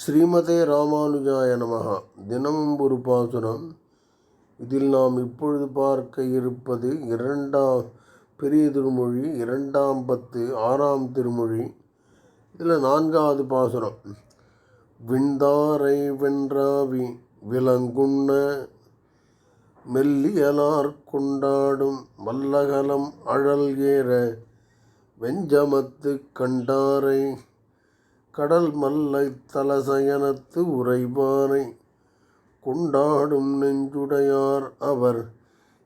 ஸ்ரீமதே ராமானுஜாய நமகா தினமும் ஒரு பாசுரம். இதில் நாம் இப்பொழுது பார்க்க இருப்பது இரண்டாம் பெரிய திருமொழி இரண்டாம் பத்து ஆறாம் திருமொழி. இதில் நான்காவது பாசுரம். விண்தாரை வென்றாவி விலங்குண்ண மெல்லியலார் கொண்டாடும் வல்லகலம் அழல் ஏற வெஞ்சமத்து கண்டாரை கடல் மல்லை தலசயனத்து உறைபானை கொண்டாடும் நெஞ்சுடையார் அவர்.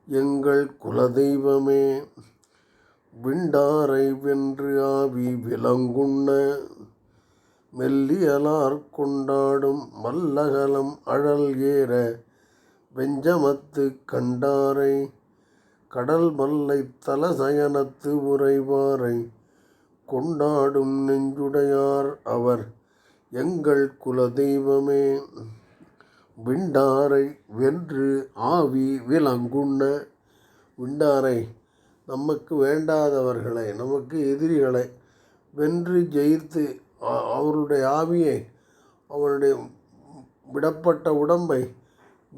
எங்கள் குலதெய்வமே விண்டாரை வென்று ஆவி விலங்குண்ண மெல்லியலார் கொண்டாடும் மல்லகலம் அழல் ஏற வெஞ்சமத்து கண்டாரை கடல் மல்லை தலசயனத்து உறைவாரை கொண்டாடும் நெஞ்சுடையார் அவர். எங்கள் குலதெய்வமே விண்டாரை வென்று ஆவி விலங்குண்ண விண்டாரை நமக்கு வேண்டாதவர்களை நமக்கு எதிரிகளை வென்று ஜெயித்து அவருடைய ஆவியை அவருடைய விடப்பட்ட உடம்பை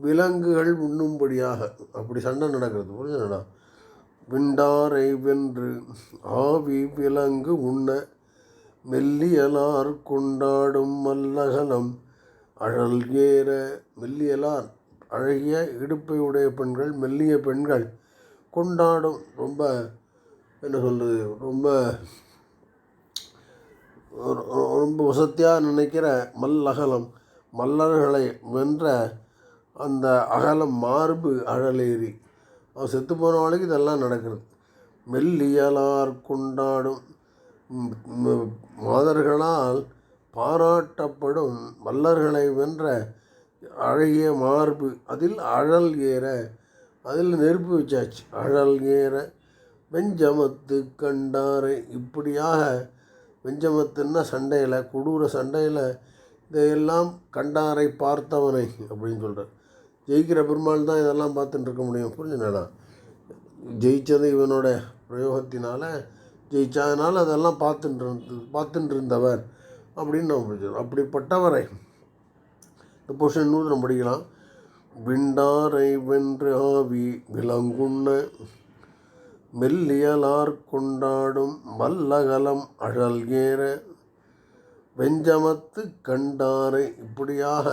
விலங்குகள் உண்ணும்படியாக. அப்படி சண்டை நடக்கிறது புரிஞ்சுடா விண்டாரை வென்று ஆவி விலங்கு உண்ண மெல்லியலார் கொண்டாடும் மல்லகலம். அழல் ஏற மெல்லியலார் அழகிய இடுப்பை உடைய பெண்கள் மெல்லிய பெண்கள் கொண்டாடும். ரொம்ப என்ன சொல்கிறது ரொம்ப ரொம்ப வசதியாக நினைக்கிற மல்லகலம். மல்லர்களை வென்ற அந்த அகலம் மார்பு அழலேறி. அவன் செத்து போனவளுக்கு இதெல்லாம் நடக்கிறது மெல்லியலார் கொண்டாடும் மாதர்களால் பாராட்டப்படும் மல்லர்களை வென்ற அழகிய மார்பு. அதில் அழல் ஏற அதில் நெருப்பு வச்சாச்சு. அழல் ஏற வெஞ்சமத்து கண்டாரை. இப்படியாக வெஞ்சமத்துன்னா சண்டையில் கொடூர சண்டையில் இதையெல்லாம் கண்டாரை பார்த்தவனை அப்படின்னு சொல்கிறார் ஜெயிக்கிற பெருமாள் தான் இதெல்லாம் பார்த்துட்டு இருக்க முடியும். புரிஞ்சுனடா ஜெயித்தது இவனோட பிரயோகத்தினால அதனால் அதெல்லாம் பார்த்துட்டு பார்த்துட்டு இருந்தவர் அப்படின்னு நம்ம புரிஞ்சுக்கணும் அப்படிப்பட்டவரை இந்த பொஷன் இன்னும் நம்ம படிக்கலாம். விண்டாரை வென்று ஆவி விலங்குண்ண மெல்லியலார் கொண்டாடும் வல்லகலம் அழல் ஏற வெஞ்சமத்து கண்டாரை இப்படியாக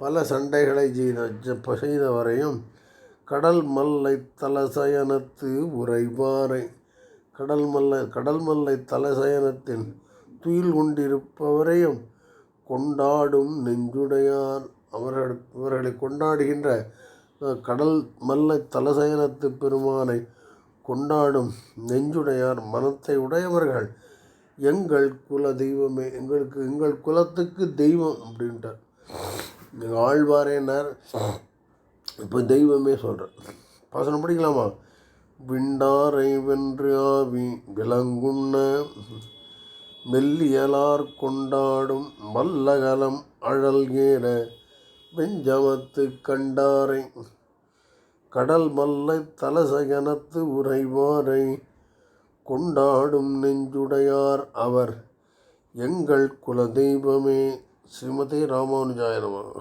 பல சண்டைகளை செய்த செய்தவரையும் கடல் மல்லை தலசயனத்து உறைவாரை கடல் மல்ல கடல் மல்லை தலசயனத்தின் துயில் கொண்டிருப்பவரையும் கொண்டாடும் நெஞ்சுடையார் அவர்கள் இவர்களை கொண்டாடுகின்ற கடல் மல்லை தலசயனத்து பெருமானை கொண்டாடும் நெஞ்சுடையார் மனத்தை உடையவர்கள் எங்கள் குல தெய்வமே எங்களுக்கு எங்கள் குலத்துக்கு தெய்வம் அப்படின்ட்டார் ஆழ்வாரேனார். இப்போ தெய்வமே சொல்கிறேன் பாசனம் படிக்கலாமா? விண்டாரை வென்று ஆவி விலங்குண்ண மெல்லியலார் கொண்டாடும் மல்லகலம் அழல் ஏற வெஞ்சமத்து கண்டாரை கடல் மல்லை தலசகனத்து உறைவாரை கொண்டாடும் நெஞ்சுடையார் அவர். எங்கள் குலதெய்வமே. ஸ்ரீமதி ராமானுஜாய